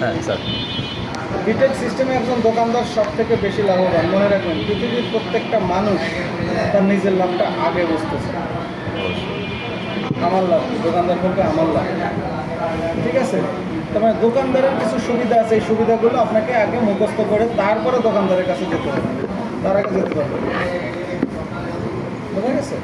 হ্যাঁ সিস্টেমে একজন দোকানদার সব থেকে বেশি লাভবান। মনে রাখবেন, পৃথিবীর প্রত্যেকটা মানুষ তার নিজের লাভটা আগে বুঝতেছে। আমার লাভ, দোকানদার বলতে আমার লাভ। ঠিক আছে? তার মানে দোকানদারের কিছু সুবিধা আছে, এই সুবিধাগুলো আপনাকে আগে মুখস্থ করে তারপরে দোকানদারের কাছে যেতে হবে। তার আগে যেতে পারবে। বোঝা গেছে?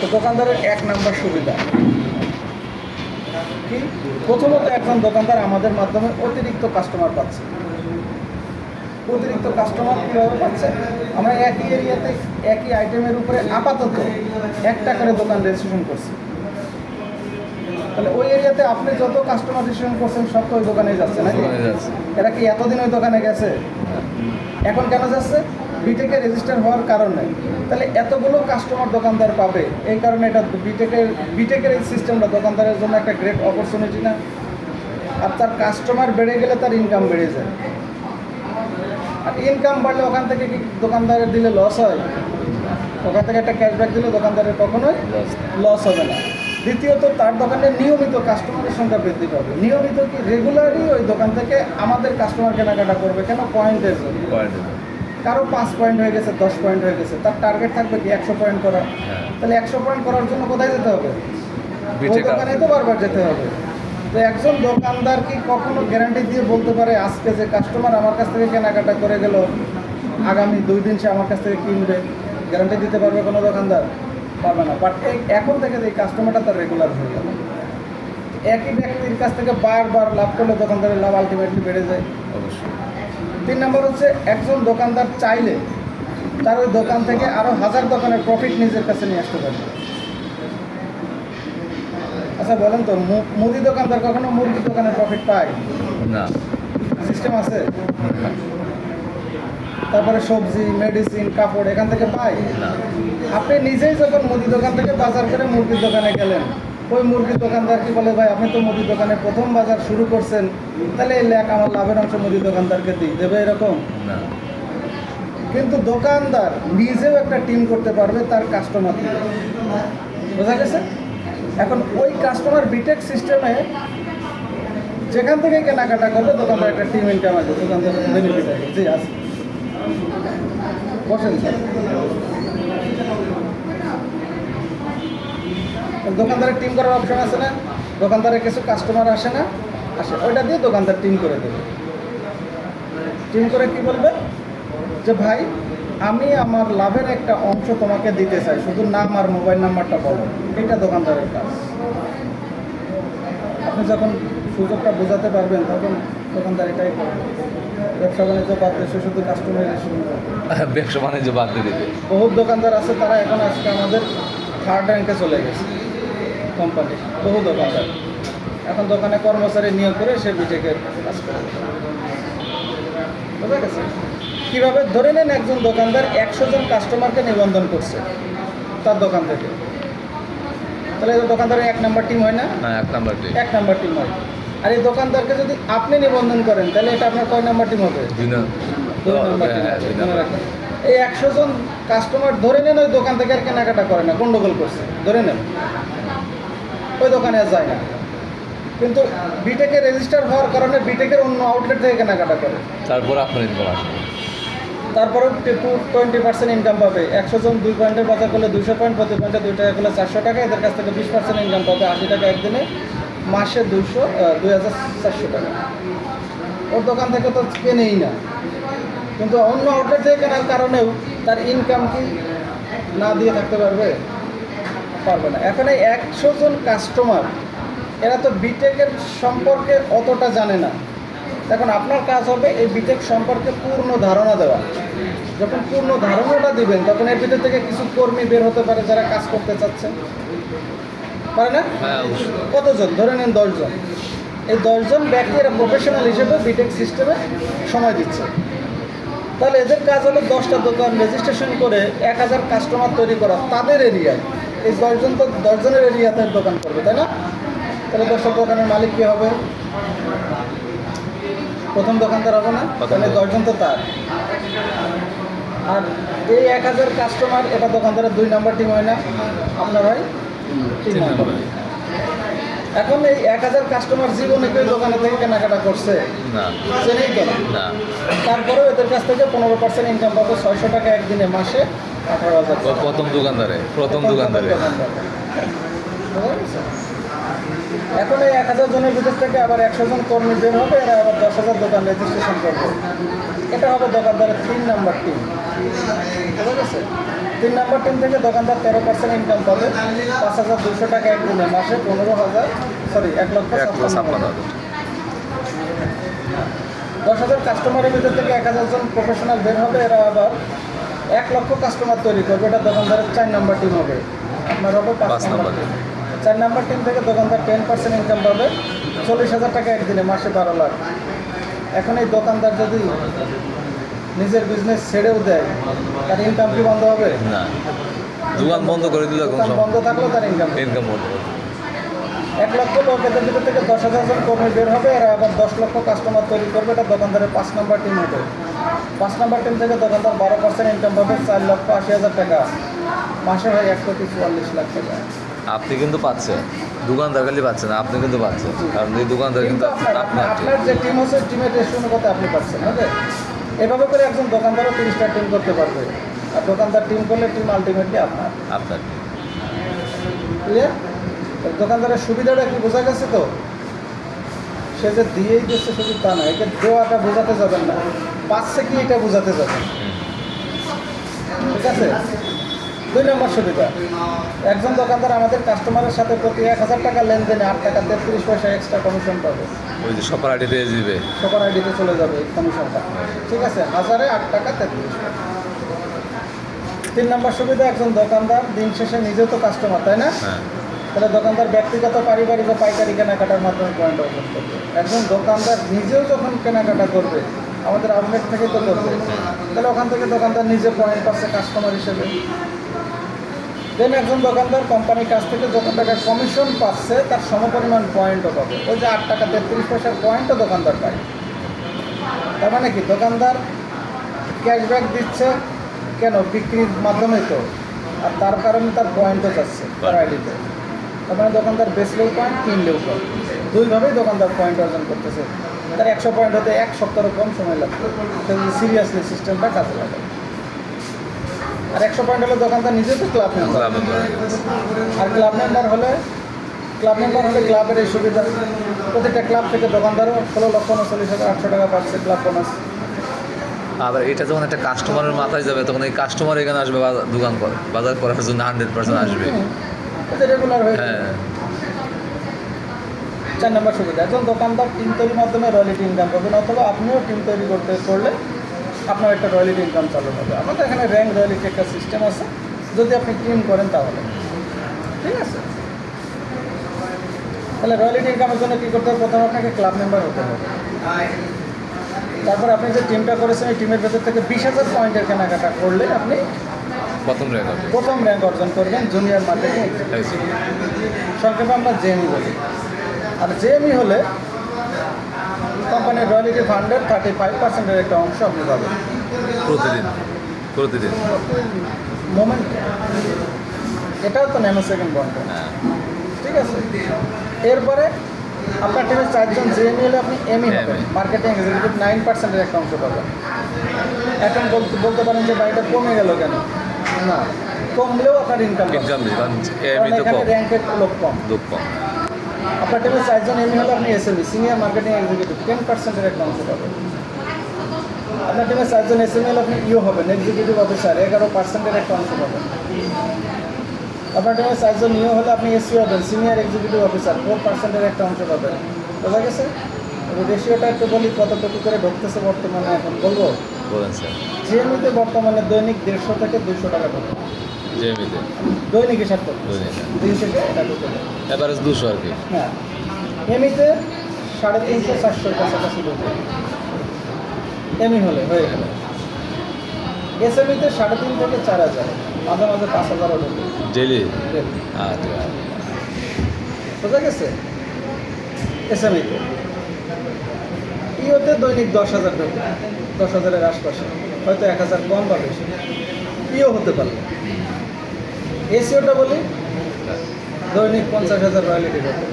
তো দোকানদারের এক নাম্বার সুবিধা। কি? প্রথমত একজন দোকানদার আমাদের মাধ্যমে অতিরিক্ত কাস্টমার পাচ্ছে। অতিরিক্ত কাস্টমার কীভাবে পাচ্ছে? আমরা একই এরিয়াতে একই আইটেমের উপরে আপাতত একটা করে দোকান রেজিস্ট্রেশন করছি। তাহলে ওই এরিয়াতে আপনি যত কাস্টমার রেজিস্ট্রেশন করছেন সব তো ওই দোকানে যাচ্ছে নাকি? এরা কি এতদিন ওই দোকানে গেছে? এখন কেন যাচ্ছে? বিটেকে রেজিস্টার হওয়ার কারণে। তাহলে এতগুলো কাস্টমার দোকানদার পাবে, এই কারণে এটা বিটেকের বিটেকের এই সিস্টেমটা দোকানদারের জন্য একটা গ্রেট অপরচুনিটি না। আর তার কাস্টমার বেড়ে গেলে তার ইনকাম বেড়ে যায়। আর ইনকাম বাড়লে ওখান থেকে কি দোকানদারের দিলে লস হয়? ওখান থেকে একটা ক্যাশব্যাক দিলে দোকানদারের কখনোই লস হবে না। দ্বিতীয়ত, তার দোকানে নিয়মিত কাস্টমারের সংখ্যা বৃদ্ধি পাবে। নিয়মিত কি রেগুলারই ওই দোকান থেকে আমাদের কাস্টমার কেনাকাটা করবে? কেন? পয়েন্টের জন্য। কারও পাঁচ পয়েন্ট হয়ে গেছে দশ পয়েন্ট হয়ে গেছে তার টার্গেট থাকবে কি একশো পয়েন্ট করা? হ্যাঁ। তাহলে একশো পয়েন্ট করার জন্য কোথায় যেতে হবে? দোকানে তো বারবার যেতে হবে। তো একজন দোকানদার কি কখনো গ্যারান্টি দিয়ে বলতে পারে আজকে যে কাস্টমার আমার কাছ থেকে কেনাকাটা করে গেল আগামী দুই দিন সে আমার কাছ থেকে কিনবে। গ্যারান্টি দিতে পারবে কোনো দোকানদার? পারবে না। বাট এই এখন থেকে যে এই কাস্টমারটা তার রেগুলার হয়ে গেল। একই ব্যক্তির কাছ থেকে বারবার লাভ করলে দোকানদারের লাভ আলটিমেটলি বেড়ে যায়। অবশ্যই। তিন নম্বর হচ্ছে একজন দোকানদার চাইলে তার ওই দোকান থেকে আরও হাজার দোকানের প্রফিট নিজের কাছে নিয়ে আসতে পারবে। আচ্ছা বলেন তো মুদি দোকানদার কখনো মুরগির দোকানে প্রফিট পায়? না। সিস্টেম আছে? তারপরে সবজি মেডিসিন কাপড় এখান থেকে পায়? না। আপনি নিজেই যখন মুদি দোকান থেকে বাজার করে মুরগির দোকানে গেলেন ওই মুরগির দোকানদার কি বলে ভাই আপনি তো মুদি দোকানে প্রথম বাজার শুরু করছেন তাহলে এই লেখ আমার লাভের অংশ মুদি দোকানদারকে দিই। দেবে এরকম? না। কিন্তু দোকানদার নিজেও একটা টিম করতে পারবে তার কাস্টমার বোঝা গেছে? এখন ওই কাস্টমার বিটেক সিস্টেমে যেখান থেকে কেনাকাটা করবে দোকানদার একটা টিম ইনকাম আছে দোকানদার বেনিফিট আছে। জি আছে। বসেন স্যার। দোকানদারের টিম করার অপশন আছে না? দোকানদারের কিছু কাস্টমার আসে না আসে ওইটা দিয়ে দোকানদার টিম করে দেবে। টিম করে কি বলবে? যে ভাই আমি আমার লাভের একটা অংশ তোমাকে দিতে চাই শুধু নাম আর মোবাইল নাম্বারটা বলো এটা দোকানদারের কাজ। আপনি যখন সুযোগটা বোঝাতে পারবেন তখন দোকানদার এটাই করবে ব্যবসা বাণিজ্য বাদ দিয়ে শুধু কাস্টমার ব্যবসা বাণিজ্য বাদ দিয়ে দেবে। বহুত দোকানদার আছে তারা এখন আজকে আমাদের থার্ড র্যাঙ্কে চলে গেছে। কোম্পানি বহু দোকানদার। এখন দোকানে কর্মচারী নিয়োগ করে সে বিটেকের কাজ করে। বুঝা গেছে? কীভাবে? ধরে নেন একজন দোকানদার একশো জন কাস্টমারকে নিবন্ধন করছে তার দোকান থেকে। তাহলে দোকানদারের এক নাম্বার টিম হয় না? এক নাম্বার টিম এক নাম্বার টিম হয়। আর এই দোকানদারকে যদি আপনি নিবন্ধন করেন তাহলে এটা আপনার কয় নাম্বার টিম হবে? হ্যাঁ। এই একশো জন কাস্টমার ধরে নেন ওই দোকান থেকে আর কেনাকাটা করে না গন্ডগোল করছে। ধরে নেন। ওই দোকানে যায় না। কিন্তু বিটেকে রেজিস্টার হওয়ার কারণে বিটেকের অন্য আউটলেট থেকে কেনাকাটা করে। তারপর আপনার ইনকাম আসবে। তারপরে টু টোয়েন্টি পার্সেন্ট ইনকাম পাবে। একশো জন দুই পয়েন্টের বাজার করলে দুশো পয়েন্ট প্রতি পয়েন্টে দুই টাকা করলে চারশো টাকা এদের কাছ থেকে বিশ পার্সেন্ট ইনকাম পাবে আশি টাকা একদিনে মাসে দুশো দুই হাজার চারশো টাকা। ওর দোকান থেকে তো কেনেই না। কিন্তু অন্য আউটলেট থেকে কেনার কারণেও তার ইনকাম কি না দিয়ে থাকতে পারবে? পারবে না। এখন এই একশো জন কাস্টমার এরা তো বিটেকের সম্পর্কে অতটা জানে না। এখন আপনার কাজ হবে এই বিটেক সম্পর্কে পূর্ণ ধারণা দেওয়া। যখন পূর্ণ ধারণাটা দিবেন তখন এর ভিতর থেকে কিছু কর্মী বের হতে পারে যারা কাজ করতে চাচ্ছে। পারে না? হ্যাঁ কতজন? ধরে নেন দশজন। এই দশজন ব্যক্তি এরা প্রফেশনাল হিসেবে বিটেক সিস্টেমে সময় দিচ্ছে। তাহলে এদের কাজ হলো দশটা দোকান রেজিস্ট্রেশন করে এক হাজার কাস্টমার তৈরি করা। তাদের এরিয়ায় এই দশজন তো দশজনের এরিয়াতে দোকান করবে তাই না? তাহলে দশটা দোকানের মালিক কে হবে? প্রথম দোকানদার হবে না? তাহলে দশজন তো তার। আর এই এক হাজার কাস্টমার এটা দোকানদারের দুই নাম্বার টিম হয় না? আপনার হয় তিন নাম্বার। এখন এই এক হাজার কাস্টমার জীবনে কেউ দোকানে থেকে কেনাকাটা করছে? চেনেই তো তারপরেও এদের কাছ থেকে পনেরো পার্সেন্ট ইনকাম পাবে ছয়শো টাকা একদিনে মাসে। প্রথম দোকানদারে প্রথম দোকানদারে। এখন এই এক হাজার জনের ভিতর থেকে আবার একশো জন কর্মী বের হবে এরা আবার দশ হাজার দোকান রেজিস্ট্রেশন করবে। এটা হবে দোকানদারের তিন নাম্বার টিম বুঝা গেছে তিন নাম্বার টিম থেকে দোকানদার তেরো পার্সেন্ট ইনকাম পাবে। পাঁচ হাজার দুশো টাকা একদিনে মাসে পনেরো হাজার সরি এক লক্ষ ছাপ্পান্ন। হাজার। দশ হাজার কাস্টমারের ভিতর থেকে এক হাজার জন প্রফেশনাল বের হবে এরা আবার এক লক্ষ কাস্টমার তৈরি করবে এটা দোকানদারের চার নাম্বার টিম হবে। আপনার হবে পাঁচ নাম্বার চার নাম্বার টিম থেকে দোকানদার টেন পার্সেন্ট ইনকাম পাবে চল্লিশ হাজার টাকা একদিনে মাসে বারো লাখ। এখন এই দোকানদার যদি নিজের বিজনেস ছেড়েও দেয় তার ইনকাম কি বন্ধ হবে? না। দোকান বন্ধ করে দিলে বন্ধ থাকলেও তার ইনকাম ইনকাম বন্ধ এক লক্ষ লোক এদের ভিতর থেকে দশ হাজার জন কর্মী বের হবে এরা আবার দশ লক্ষ কাস্টমার তৈরি করবে এটা দোকানদারের পাঁচ নাম্বার টিম হবে। পাঁচ নম্বর টিম থেকে দোকানদার বারো পার্সেন্ট ইনকাম পাবে চার লক্ষ আশি হাজার টাকা। মাসে হয় এক কোটি চুয়াল্লিশ লাখ টাকা। আপনি কিন্তু পাচ্ছেন। দোকানদার খালি পাচ্ছেন আপনি কিন্তু পাচ্ছেন। কারণ এই দোকানদার কিন্তু আপনার যে টিম আছে টিমের রেশন কত আপনি পাচ্ছেন ওকে এভাবে করে একজন দোকানদারও তিরিশটা টিম করতে পারবে। আর দোকানদার টিম করলে টিম আলটিমেটলি আপনার। আপনার ক্লিয়ার দোকানদারের সুবিধাটা কি বোঝা গেছে তো? সে যে দিয়েই দিচ্ছে শুধু তা না একে দেওয়াটা বোঝাতে যাবেন না। পাচ্ছে কি এটা বোঝাতে যাবেন? ঠিক আছে? দুই নম্বর সুবিধা। একজন দোকানদার আমাদের কাস্টমারের সাথে প্রতি এক হাজার টাকা লেনদেনে আট টাকা তেত্রিশ পয়সা এক্সট্রা কমিশন পাবে। ওই যে সপার আইডি দিয়ে দিবে। সবার আইডিতে চলে যাবে কমিশনটা ঠিক আছে? হাজারে আট টাকা তেত্রিশ। তিন নম্বর সুবিধা একজন দোকানদার দিন শেষে নিজেও তো কাস্টমার তাই না? হ্যাঁ। তাহলে দোকানদার ব্যক্তিগত পারিবারিক ও পাইকারি কেনাকাটার মাধ্যমে পয়েন্ট অর্জন করবে। একজন দোকানদার নিজেও যখন কেনাকাটা করবে আমাদের আউটলেট থেকে তো করবে তাহলে ওখান থেকে দোকানদার নিজে পয়েন্ট পাচ্ছে কাস্টমার হিসেবে। দেন একজন দোকানদার কোম্পানির কাছ থেকে যত টাকা কমিশন পাচ্ছে তার সমপরিমাণ পয়েন্টও পাবে। ওই যে আট টাকা তেত্রিশ পয়সার পয়েন্টও দোকানদার পায়। তার মানে কি? দোকানদার ক্যাশব্যাক দিচ্ছে কেন? বিক্রির মাধ্যমে তো। আর তার কারণে তার পয়েন্টও যাচ্ছে। আইডিতে মানে দোকানদার বেচলেও পয়েন্ট কিনলেও পয়েন্ট দুইভাবেই দোকানদার পয়েন্ট অর্জন করতেছে। তার একশো পয়েন্ট হতে এক সপ্তাহের কম সময় লাগবে। সিরিয়াসলি সিস্টেমটা কাজে লাগে আর একশো পয়েন্ট হলে দোকানদার নিজে তো ক্লাব মেম্বার আর ক্লাব মেম্বার হলে ক্লাব মেম্বার হলে ক্লাবের এই সুবিধা। প্রতিটা ক্লাব থেকে দোকানদারও ষোলো লক্ষ উনচল্লিশ হাজার আটশো টাকা পাচ্ছে ক্লাব বোনাস আবার এটা যখন একটা কাস্টমারের মাথায় যাবে তখন এই কাস্টমার এখানে আসবে দোকান করে। বাজার করার জন্য হান্ড্রেড পার্সেন্ট আসবে। হয়ে চার নম্বর সুবিধা একজন দোকানদার টিম তৈরির মাধ্যমে রয়্যালিটি ইনকাম করবেন অথবা আপনিও টিম তৈরি করতে করলে আপনার একটা রয়্যালিটি ইনকাম চালু হবে। আমাদের এখানে র্যাঙ্ক রয়্যালিটি একটা সিস্টেম আছে যদি আপনি টিম করেন তাহলে। ঠিক আছে? তাহলে রয়্যালিটি ইনকামের জন্য কী করতে হবে? প্রথমে আপনাকে ক্লাব মেম্বার হতে হবে। তারপর আপনি যে টিমটা করেছেন এই টিমের ভেতর থেকে বিশ হাজার পয়েন্টের কেনাকাটা করলে আপনি প্রথম রেকর্ড প্রথম র্যাঙ্ক অর্জন করবেন জুনিয়র মার্কেটিং সংক্ষেপে আমরা জেএমই বলি। আর জেএমই হলে কোম্পানির রয়্যালিটি ফান্ডের থার্টি ফাইভ পার্সেন্টের একটা অংশ আপনি পাবেন। প্রতিদিন প্রতিদিন। মোমেন্ট এটাও তো ন্যানো সেকেন্ড বন্ড হ্যাঁ। ঠিক আছে? এরপরে আপনার টিমের চারজন জেএমই হলে আপনি এমই হবেন মার্কেটিং এক্সিকিউটিভ নাইন পার্সেন্টের একটা অংশ পাবেন। এখন বলতে বলতে পারেন যে বাড়িটা কমে গেল কেন? না আপনার ইনকাম ইনকাম কারণ কম। র্যাঙ্কের লোক কম। দুঃখ কম। আপনার টিমে চারজন এমনি হলে আপনি SME senior marketing executive ten পার্সেন্টের একটা অংশ পাবেন। আপনার টিমে চারজন এসএমই হলে আপনি ইও হবেন এক্সিকিউটিভ অফিসার এগারো পার্সেন্টের একটা অংশ পাবেন। আপনার টিমে চারজন ইও হলে আপনি এসি হবেন সিনিয়র এক্সিকিউটিভ অফিসার ফোর পার্সেন্টের একটা অংশ পাবেন। বোঝা গেছে? রেশিওটা একটু বলি কতটুকু করে ঢুকতেছে বর্তমানে এখন বলব? বলেন স্যার। জিএমইতে বর্তমানে দৈনিক দেড়শো থেকে দুশো টাকা ঢুকে জেমিতে দৈনিক হিসাব করতে। শেষে এটা ঢুকে যায় এভারেজ দুশো আর কি? হ্যাঁ। এমিতে সাড়ে তিনশো চারশোর কাছাকাছি ঢুকে এমি হলে হয়ে গেল। এসএমিতে সাড়ে তিন থেকে চার হাজার। মাঝে মাঝে পাঁচ হাজারও ঢুকে ডেলি। আচ্ছা। বোঝা গেছে? এসএমিতে ইওতে দৈনিক দশ হাজার ঢুকে দশ হাজারের আশপাশে। হয়তো এক হাজার কম বা বেশি। ইও হতে পারবে এসিওটা বলি দৈনিক পঞ্চাশ হাজার রয়্যালিটি ঢোকে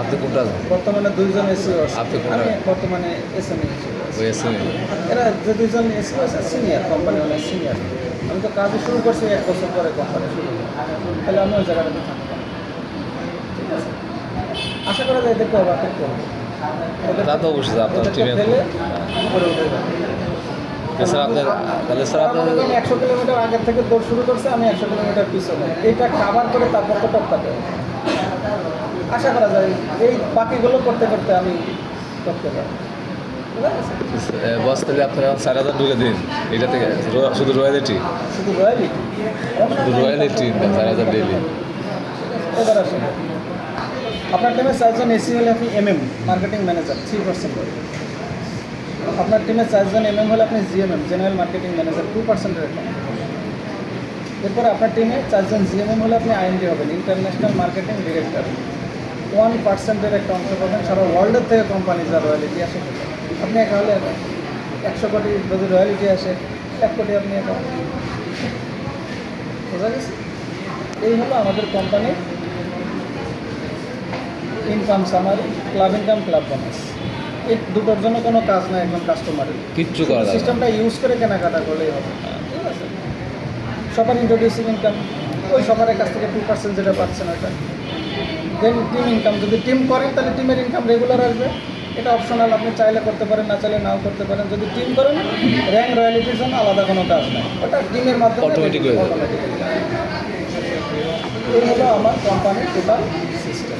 আপনি কোনটা বর্তমানে দুইজন এসিও আছে। আপনি কোনটা? বর্তমানে এসএমই ওই এসে এরা যে দুইজন এসিও আছে সিনিয়র কোম্পানি অনেক সিনিয়র আমি তো কাজ শুরু করছি এক বছর পরে কোম্পানি শুরু করি। তাহলে আমি ওই জায়গাটাতে ঠিক আছে? আশা করা যায় এদেরকে ওভারটেক করব তা তো অবশ্যই আপনার টিমে আপনার তাহলে স্যার আপনার একশো কিলোমিটার আগের থেকে দৌড় শুরু করছে আমি একশো কিলোমিটার পিছনে। এটা করে তারপর তো। আশা করা যায় এই বাকিগুলো করতে করতে আমি টপকে যাব বস তাহলে আপনারা চার হাজার ঢুকে দিন। এটা থেকে শুধু রয়্যালিটি শুধু রয়্যালিটি শুধু রয়্যালিটি চার হাজার ডেলি এবার আসুন। আপনার টিমে চারজন এসি হলে আপনি MM marketing manager three percent আপনার টিমে চারজন এমএম হলে আপনি GMM general marketing manager two পার্সেন্টের এরপরে আপনার টিমে চারজন জিএমএম হলে আপনি আইএনডি হবেন ইন্টারন্যাশনাল মার্কেটিং ডিরেক্টর ওয়ান পার্সেন্টের একটা অংশ পাবেন, সারা ওয়ার্ল্ডের থেকে কোম্পানি যা রয়্যালিটি আসে। আপনি একা হলে একশো কোটি যদি রয়্যালিটি আসে, এক কোটি আপনি একা বোঝা গেছে? এই হলো আমাদের কোম্পানির income summary club income club bonus দুটোর জন্য কোনো কাজ নাই একদম কাস্টমারের কিচ্ছু করা সিস্টেমটা ইউজ করে কেনাকাটা করলেই হবে। ঠিক আছে? সবার ইন্ট্রোডিউসিং ইনকাম ওই সবার কাছ থেকে টু পার্সেন্ট যেটা পাচ্ছেন ওটা দেন টিম ইনকাম যদি টিম করেন তাহলে টিমের ইনকাম রেগুলার আসবে। এটা অপশনাল আপনি চাইলে করতে পারেন না চাইলে নাও করতে পারেন। যদি টিম করেন র্যাঙ্ক রয়্যালিটির জন্য আলাদা কোনো কাজ নাই। ওটা টিমের মাধ্যমে Automatic হয়ে যাবে। হয়ে। এই হলো আমার কোম্পানির টোটাল সিস্টেম